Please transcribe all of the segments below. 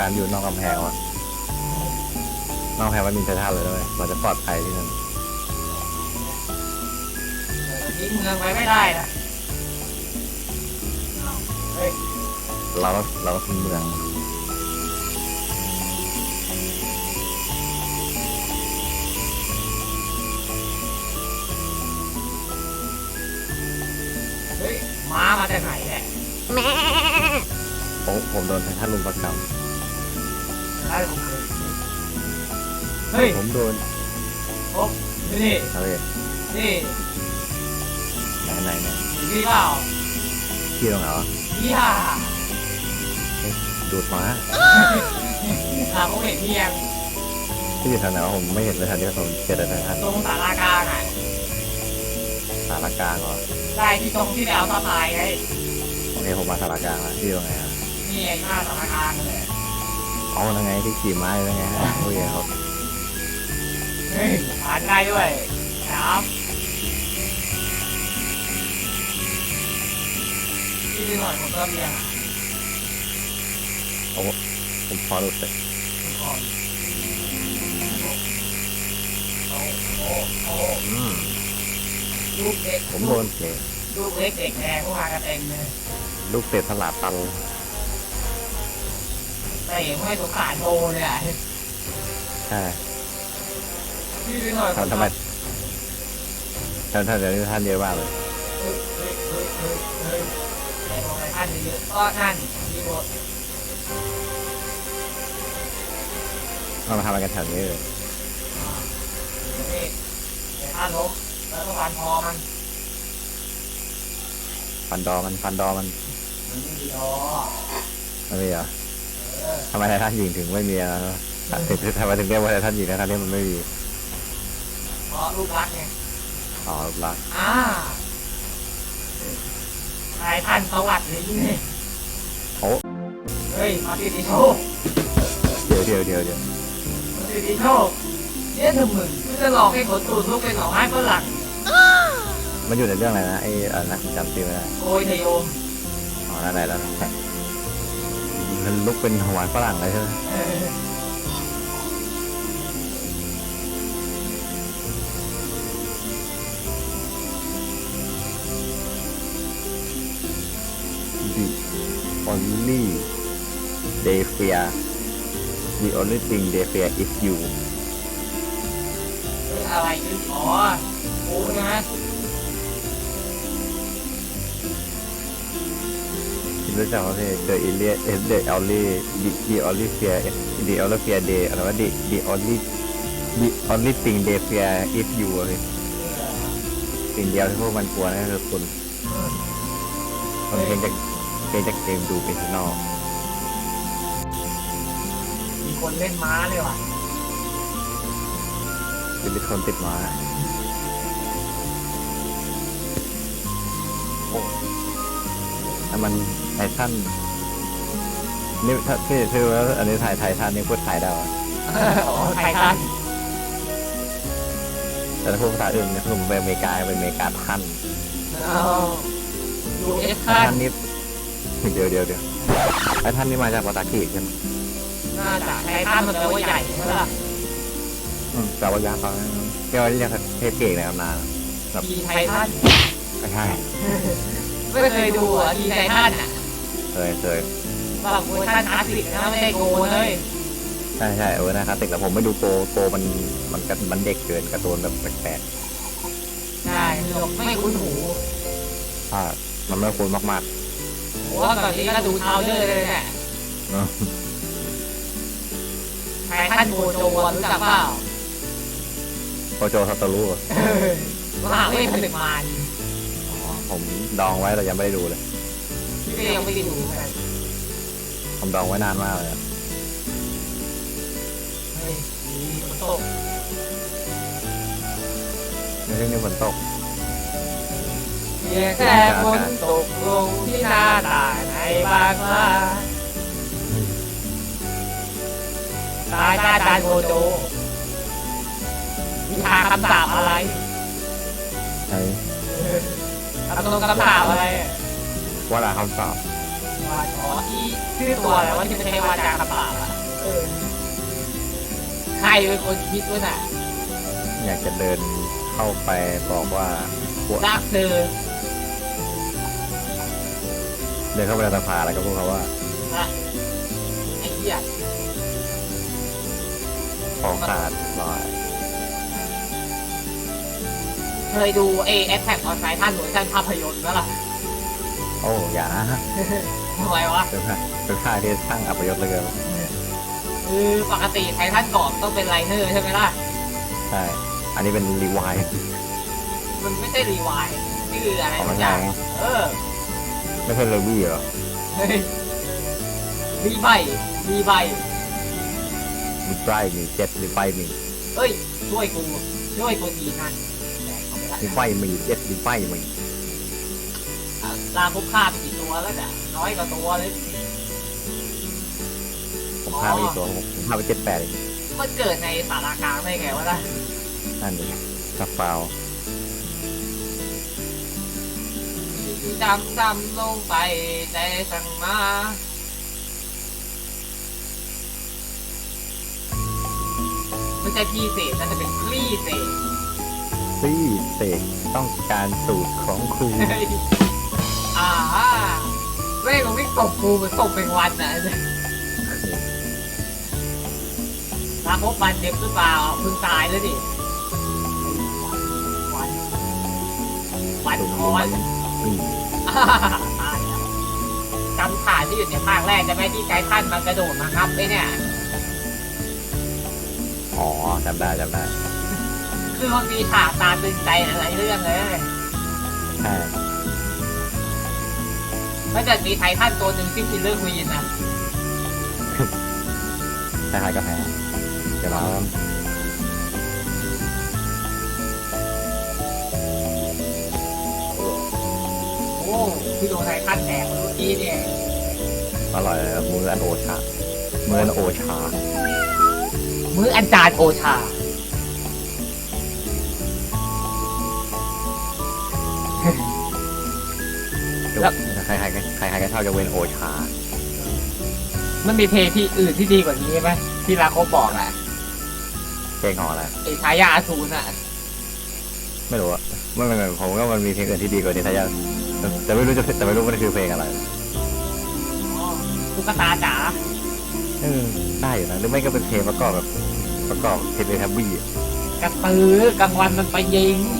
การอยู่นอกกำแพงวะนอกกำแพงมันมีแต่ท่าเลยด้วยเราจะปลอดภัยที่นั่นทิ้งเมืองไว้ไม่ได้นะเฮ้ยเราเราก็ทิ้งเมืองเฮ้ยม้ามาจากไหนเนี่ยผมผมโดนไททันลุมประก ได้ผมเคยเฮ้ยำผมโดนโอ้นี่อะไรนี่ไหนไหนไหนนี่เปล่าที่ตรงไหนวะนี่ฮ่าดูดม้าหาผมเห็นเพียงที่อยู่แถวไหนวะผมไม่เห็นเลยแถวนี้ผมเจอแต่ไททันตรงสารากลางอะสารกลางเหรอได้ที่ตรงที่ไปเอาสะพายไงโอเคผมมาสารกลางแล้วที่ตรงไหนอะนี่ไงหน้าสารกลางเลย อ๋อนั่นไงที่ขี่ม้าอยู่นั่นไงฮะโอ้ยเขาเฮ้ยผ่านได้ด้วยครับที่นี่หน่อยผมก็เรียนผมพอรู้สึกก่อนโอ้โอ้โอ้อืมลูกเด็กผมโดนเตะลูกเล็กเด็กแดงพวกมากันเต็มเลย ลูกเตะสลัดตัน แต่เห็นไม่สงสารโบเลยอะใช่ที่นี่หน่อยทำทำไมทำทำเดี๋ยวนี้ท่านเยอะมากเลยเฮ้ยเฮ้ยเฮ้ยเฮ้ยเฮ้ยแต่บอกไปท่านเยอะๆก็ท่านที่โบเรามาทำอะไรกันแถวนี้เลยนี่แต่ท่านล้มแล้วก็วันพอมันฟันดอมันฟันดอมันมันไม่ดีหรอไม่มีเหรอเออ ทำไมไททันหญิงถึงไม่มีอะถึงทำไมถึงเรียกว่าไททันหญิงนะทั้งที่มันไม่มีเพราะลูกรักไงอ๋อรูปลักษณ์อ่าใครท่านประวัติเลยนี่โอ้เฮ้ยมาติดดิโชคเดี๋ยวเดี๋ยวเดี๋ยวเดี๋ยวมาติดดิโชคเนี่ยเธอมึงกูจะหลอกให้คนตูนลูกเป็นหน่อไม้ฝรั่งมันอยู่ในเรื่องอะไรนะไอ้อะไรนะจำชื่อไม่ได้โอ้ยเทโยมอ๋อนั่นแหละแล้วนะ มันลุกเป็นหัวฝรั่งเลยใช่ไหมเออดิ only they fear the only thing they fear is you อะไรคืออ๋อกู ใช่ไหมคิดรู้จักว่าเพลง the only the only the the only fear the only fear they อะไรว่า the the only the only thing they fear is you อะพี่สิ่งเดียวที่พวกมันกลัวนั่นคือคุณมันเพลงจากเพลงจากเกมดูเป็นนอกมีคนเล่นม้าเลยว่ะจะเป็นคนติดมา ถ้ามันไททันนี่ถ้าที่ชื่อว่าอันนี้ถ่ายไททันนี่พูดไทยได้วะอ๋อไททันแต่ถ้าพูดภาษาอื่นเนี่ยคือผมไปอเมริกาเป็นอเมริกาทันเอายูเอสไทคันทันนี่เดี๋ยวเดี๋ยวเดี๋ยวไททันนี่มาจากปาตากิใช่ไหมน่าจะไททันมันแปลว่าใหญ่ใช่ไหมล่ะอืมแต่ว่ายากฟังเกี่ยวกับที่เทพเก่งในตำนานทีไททันไม่ใช่ ไม่เคยดูอะทีไททันอะเคยเคยแบบเวอร์ชันคลาสสิกนะไม่ได้โกเลยใช่ใช่เออนะครับแต่ผมไม่ดูโกโกมันมันกันมันเด็กเกินการ์ตูนแบบแปลกใช่คือไม่คุ้นหูๆถ้ามันไม่คุ้นมากผมว่าตอนนี้ก็ดูเท้าเยอะเลยเนี่ยๆเนอะไททันโกโจรู้จักเปล่าโคโจซาโตรุอะมหาเวทผนึกมารอ๋อ ผมดองไว้แต่ยังไม่ได้ดูเลยที่ก็ยังไม่ได้ดูเหมือนกันผมดองไว้นานมากเลยอะเฮ้ยมีฝนตกในเรื่องนี้ฝนตก เพียงแค่ฝนตกลงที่หน้าต่างในบางลาตายตาจานโกโจมีทาคำสาปอะไร ใช่ คำตรงคำสาปอะไรว่าอะไรคำตอบววาอ๋อที่ชื่อตัวอะไรว่าที่ไม่ใช่วาจากระปากอะเออใครเป็นคนคิดวะน่ะอยากจะเดินเข้าไปบอกว่าพวกรักเธอเดินเข้าไปในสภาแล้วก็พูดเขาว่านะไอ้เหี้ยขอขาดลอย เคยดูเอแอทแทกออนไลน์ท่านหน่วยท่านภาพยนตร์แล้วล่ะโอ้อย่านะทำไมวะเป็นค่าเป็นค่าที่ช่างอัปยศเหลยเกินคือปกติไททันกรอบต้องเป็นไลเนอร์ใช่ไหมล่ะใช่อันนี้เป็นรีไวายมันไม่ใช่รีวายชื่ออะไรของสัมักนอย่างไงเออ ไม่ใช่เลวี่เหรอเฮ้ยรีใบรีใบมีไบรมีเจ็ดมีไฟมีเอ้ยช่วยกูช่วยกูทีนั่นแด กเข้าไปละมีไฟมีเจ็ดมีไฟมีอะลาคุกคาไปกี่ตัวแล้วเนี่ยน้อยกว่าตัวเลยผมพาไปอีกตัวผมผมพาไปเจ็ดแปดเองมันเกิดในสารากลางได้ไงวะล่ะนั่นเองสับเปล่าจำจำลงไปแต่สั่งมาไม่ใช่พี่เศษนั่นจะเป็นคลี่เศษ ซี่เสกต้องการสูตรของครูเฮ้ยอ่าเว้ยมันวิ่งตบกูเหมือนตบเป็นวันน่ะลาพบมันเจ็บหรือเปล่าเพิ่งตายแล้วดิวันวันสูตรคขอองนมันอืมตายแล้วจำขาที่อยู่ในภาคแรกจะไหมที่ไกด์ท่านมันกระโดดมาครับไอ้เนี่ย อ๋อจำได้จำได้ คือมันมีฉากตาตึงใจหลายเรื่องเลย ใช่ถ้าเกิดมีไททันตัวหนึ่งที่คิลเลอร์ควีนนะคล้ายๆกับแพ้เดี๋ยวมาแล้วโอ้ที่โดนไททันแดกเมื่อกี้เนี่ยอร่อยเลยครับมืออันโอชา มืออันโอชา มื้ออันจานโอชา แล้ว ใครๆก็ใครๆก็ชอบจะเว้นโอชา มันมีเพลงที่อื่นที่ดีกว่านี้ไหมที่ลาโคบอกอะเพลงของอะไร ไอ้ชายาอาซูนอะไม่รู้อะไม่ไม่ไม่ผมก็มันมีเพลงอื่นที่ดีกว่านี้ถ้าจะแต่ไม่รู้จะแต่ไม่รู้มันคือเพลงอะไรอ๋อตุ๊กตาจ๋าเออได้อยู่นะหรือไม่ก็เป็นเพลงประกอบแบบประกอบเทเลทับบี้อะกระตือกลางวันมันไปยิงเออ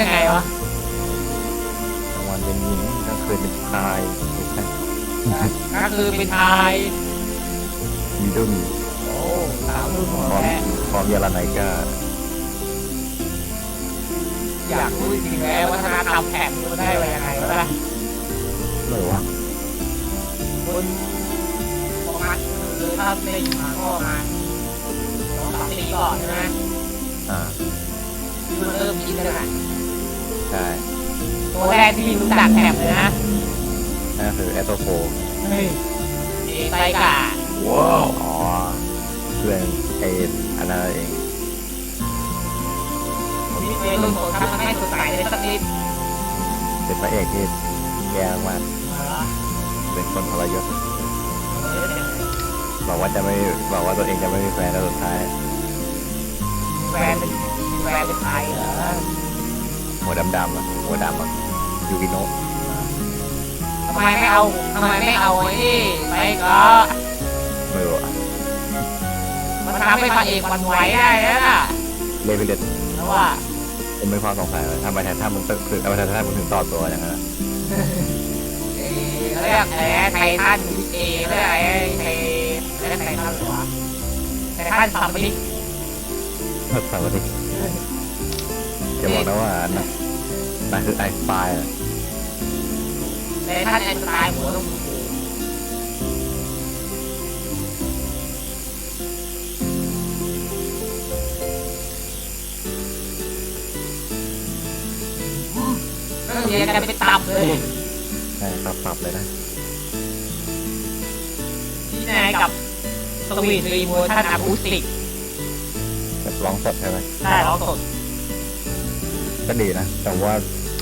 ยังไงวะกลางวันเป็นหญิงกลางคืนเป็นชายไม่ใช่ก็คือเป็นชาย มีดุ้นโอ้สาวรุ่นหัวพร้อมแม่พร้อมยาลาไนก็อยากรู้จริงๆแล้ววัฒนธรรมแถบนี้มันได้มายังไงวะล่ะไม่รู้ว่าคุณโฟกัสคือถ้าได้ยินมาก็ประมาณสองสามปีก่อนใช่ไหมอ่า ที่มันเริ่มคิดกันอะ ใช่ตัวแรกที่รู้จักแถบเลยนะนั่นก็คือแอตโตโฟเฮ้ยเอไตกาว้าวอ๋อเพื่อนไออันนั้นเองที่เป็นรุ่นของครับมันไม่สดใสเลยสักนิดเป็นพระเอกที่แย่มากเป็นคนทรยศบอกว่าจะไม่บอกว่าตัวเองจะไม่มีแฟนแล้วสุดท้ายแฟนเป็นแฟนเป็นใครเหรอ หัวดำๆอะหัวดำอะยูกิโนะทำไมไม่เอาทำไมไม่เอาไอ้นี่ไปก็ไม่รู้อะมันทำให้พระเอกมันไหวได้แล้วล่ะเลเวลเด็ดเพราะว่าเป็นไม่ความสงสัยเลยทำไมแทนถ้ามึงตึกถึงทำไมแทนถ้ามึงถึงต่อตัวอย่างนั้นอะเอ่อเรียกอะไรไททันเอเรียกอะไรไทเรียกไททันหรอวะไททันซัมมิกสวัสดี จะบอกนะว่าอันนั่นนั่นคือไอสปายอะไททันแอนตายหัวต้องหูเรื่องเรียนกันเป็นตับเลย ใช่ปรับปรับเลยนะที่นายกับสวีทรีเวอร์ชันอะคูสติกแบบร้องสดใช่ไหม ได้ร้องสด ก็ดีนะ แต่ว่า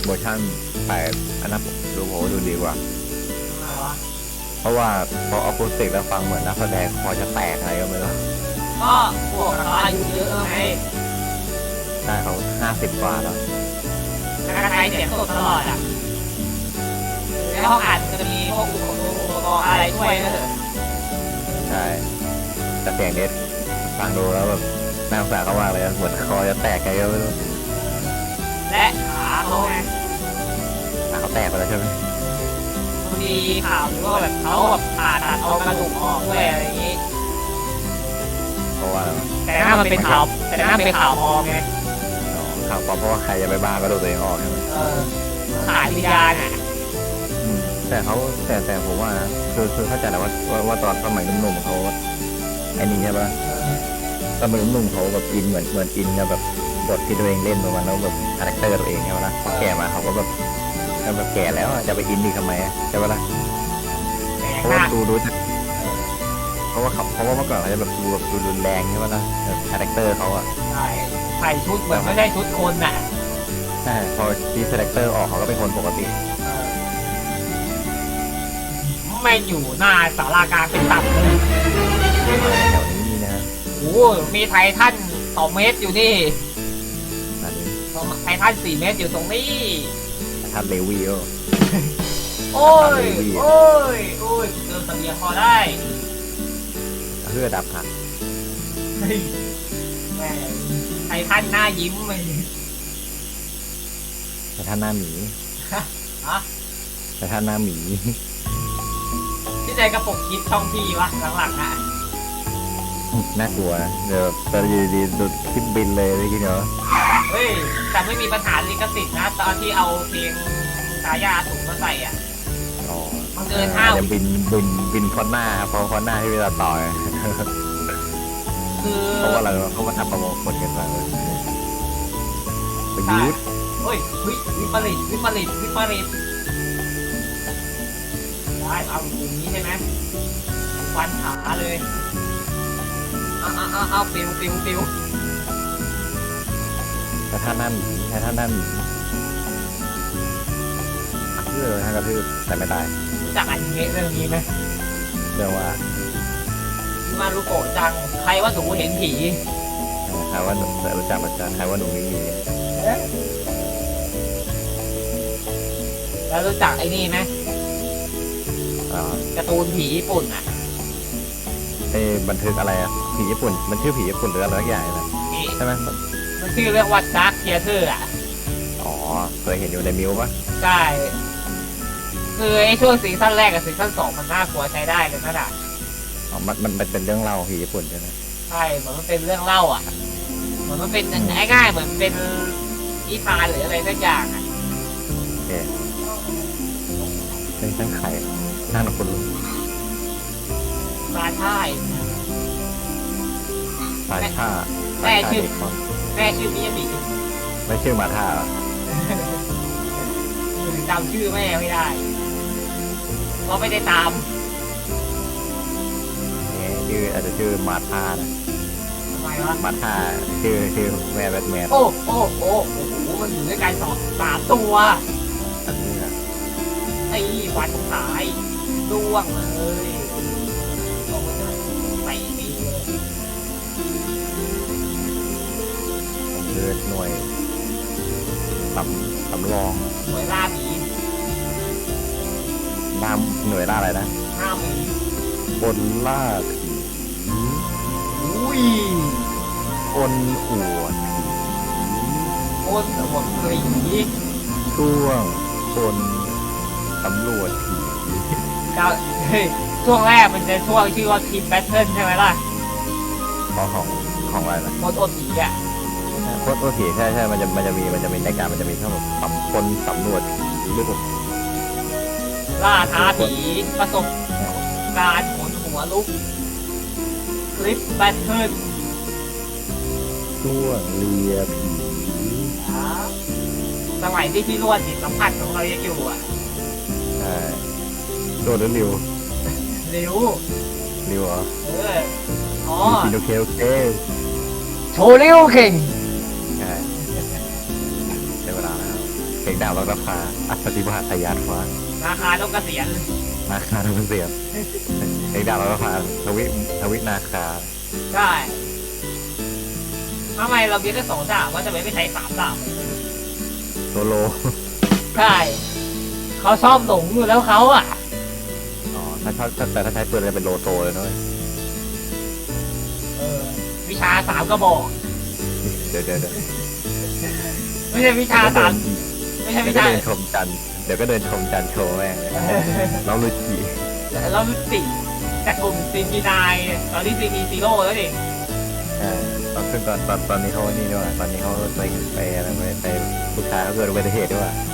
เวอร์ชันแปดอันนั้นดูโหดูดีกว่าอะไรวะเพราะว่าพออะคูสติกแล้วฟังเหมือนนักแสดงคอจะแตกอะไรก็ไม่รู้ก็พวกเราอายุเยอะไงได้เขาห้าสิบกว่าแล้วแล้วก็ใช้เสียงสดตลอดอะในห้องอัดมันจะมีพวกอุปกรณ์อุปกรณ์อะไรช่วยก็เถอะใช่แต่เสียงเน็ตฟังดูแล้วแบบน่าสงสารเขามากเลยอะเหมือนคอจะแตกไงก็ไม่รู้ และขาเขาไงอะเขาแตกไปแล้วใช่ไหมบางทีข่าวหรือว่าแบบเขาแบบผ่าตัดเอากระดูกออกด้วยอะไรอย่างนี้ เพราะว่าแต่ถ้ามันเป็นข่าวแต่ถ้ามันเป็นข่าวปลอมไงอ๋อข่าวปลอมเพราะว่าใครจะไปบ้าก็ดูตัวเองออกใช่ไหมเออขายวิญญาณอะอืมแต่เขาแต่แต่ผมว่านะคือคือเข้าใจแหละว่าว่าว่าตอนสมัยหนุ่มๆเขาไอ้นี่ใช่ปะสมัยหนุ่มๆเขาแบบอินเหมือนเหมือนอินกับแบบ บทที่ตัวเองเล่นประมาณแล้วแบบคาแรคเตอร์ตัวเองใช่ปะล่ะพอแก่มาเขาก็แบบก็แบบแก่แล้วอะจะไปอินดีกทำไมอะใช่ปะล่ะแต่เพยังราะหว่าน้าดูดูจากเพราะว่าเขาเพราะว่าเมื่อก่อนเขาจะแบบดูแบบดูรุนแรงใช่ปะล่ะแบบคาแรคเตอร์เขาอะใช่ใส่ชุดเหมือนไม่ใช่ชุดคนอะใช่พอทีคาแรคเตอร์ออกเขาก็เป็นคนปกติไม่อยู่หน้าสารากลางเป็นตับเลยอะไรแถวนี้นะฮะโอ้โหมีไททันสองเมตรอยู่นี่อัน นี้ไททันสี่เมตรอยู่ตรงนี้ทันเลวีโอ โอ้ย โอ้ย โอ้ยเติมเสบียงพอได้ เพื่อดับหักเฮ้ยแม่ไททันหน้ายิ้มเลยแต่ท่านหน้าหมีฮะแต่ท่านหน้าหมี ที่ใจกระปกคิดช่องพี่วะหลังๆอะน่ากลัวนะเดี๋ยวตอนอยู่ดีๆดุดขึ้นบินเลยเมื่อกี้เนาะ เฮ้ยแต่ไม่มีปัญหาลิขสิทธิ์นะ ตอนที่เอาเพลงสายาสูงมาใส่อะ อ๋อมันเกินห้ายังบินบินบินพอดหน้าพอพอดหน้าที่เวลาต่อยคือ เพราะว่าอะไรวะเพราะว่าทำประมงคนกันมาเลยประยุทธ์เฮ้ยวิวิปริตวิปริตวิปริตได้เอากลุ่มนี้ใช่ไหมฟันขาเลยเอาเอาเอาเอาปิวปิวปิว แต่ท่านหน้าหมีแต่ท่านหน้าหมีเพื่อท่ากระทืบแต่ไม่ตายจักอันเมะเรื่องนี้ไหมเรื่องว่ามารุโกะจัง ใครว่าหนูเห็นผีใครว่าหนูรู้จักประจันใครว่าหนูไม่มีแล้วรู้จักไอ้นี่ไหมอ่าการ์ตูนผีญี่ปุ่นอะเอ้บันทึกอะไรอะผีญี่ปุ่น มันชื่อผีญี่ปุ่นหรืออะไรสักอย่างนะนี่ ใช่ไหม มันชื่อเรื่องว่าดาร์คเทียเตอร์อะ อ๋อ เคยเห็นอยู่ในมิวปะใช่ คือไอ้ช่วงซีซั่นแรกกับซีซั่นสองมันน่ากลัวใช้ได้เลยนะด่ะอ๋อมันมันมันเป็นเรื่องเล่าผีญี่ปุ่นใช่ไหมใช่เหมือนมันเป็นเรื่องเล่าอะ เหมือนมันเป็นง่ายๆเหมือนเป็นนิทานหรืออะไรสักอย่างอะโอเคเป็นตั้งไข่นั่งคุณมาท่ายสายชาแม่ชื่อเด็กคน แม่ชื่อมิยาบิไม่ชื่อมาท่าเหรอจำชื่อแม่ไม่ได้เพราะไม่ได้ตามเนี่ยชื่ออาจจะชื่อมาท่านะทำไมวะมาท่าชื่อชื่อแม่แบทแมนโอ้โอ้โอ้โอ้โหมันอยู่ด้วยกันสองสามตัวอันนี้นะไอ้ฟันขายด้วงเลย คือหน่วยสำสำรองหน่วยล่าผีล่าหน่วยล่าอะไรนะห้าหมีบนล่าผีอุ้ยคนอวดโคตรหมดผีช่วงคนตำรวจผีเจ้าเฮ้ยช่วงแรกมันจะช่วงชื่อว่าทีมแบทเทิลใช่ไหมล่ะของของของอะไรนะ โคตรโอผีอะ โคตรโคตรผีใช่ใช่มันจะมันจะมีมันจะมีในการมันจะมีทั้งหมดสำคนสำรวจผีหรือเปล่าล่าท้าผีประสบการณ์ขนหัวลุกคลิปแบทเทิลช่วงเลียผีสมัยที่พี่รวดจิตสัมผัสของเรายังอยู่อะใช่โดนหรือริวเร็วริวเหรอเอออ๋อมีโอเคโอเคโชว์เร็วเก่ง ด้เวลาแล้วเพลงอกดาวรักพาอัศติบาทยานฟ้าราคาต้องเกษียณนาคาทุกเสียบเอกดาวรักพาทวิทวินาคาใช่ทำไมเรามีแค่สองดาบว่าจะไม่ใช้สามดาบโซโลใช่เขาชอบหลงอยู่แล้วเขาอะอ๋อถ้าชอบแต่ถ้าใช้ปืนจะเป็นโลโซเลยนะเว้ยเออวิชาสามกระบอกเดี๋ยวเดี๋ยวเดี๋ยวไม่ใช่วิชาสาม ไม่ใช่เดี๋ยวิวก็ชาเดินชมจันทร์เดี๋ยวก็เดินชมจันทร์โชว์แม่งเลยน้องลูจิเราติดจากกลุ่มซีนีนายตอนนี้ซีนีซีโร่แล้วดิอ่าตอนซึ่งตอนตอนตอนนี้เขานี่ด้วยตอนนี้เขาไปไปอะไรไปไปผู้ชายเขาเกิดอุบัติเหตุด้วยใ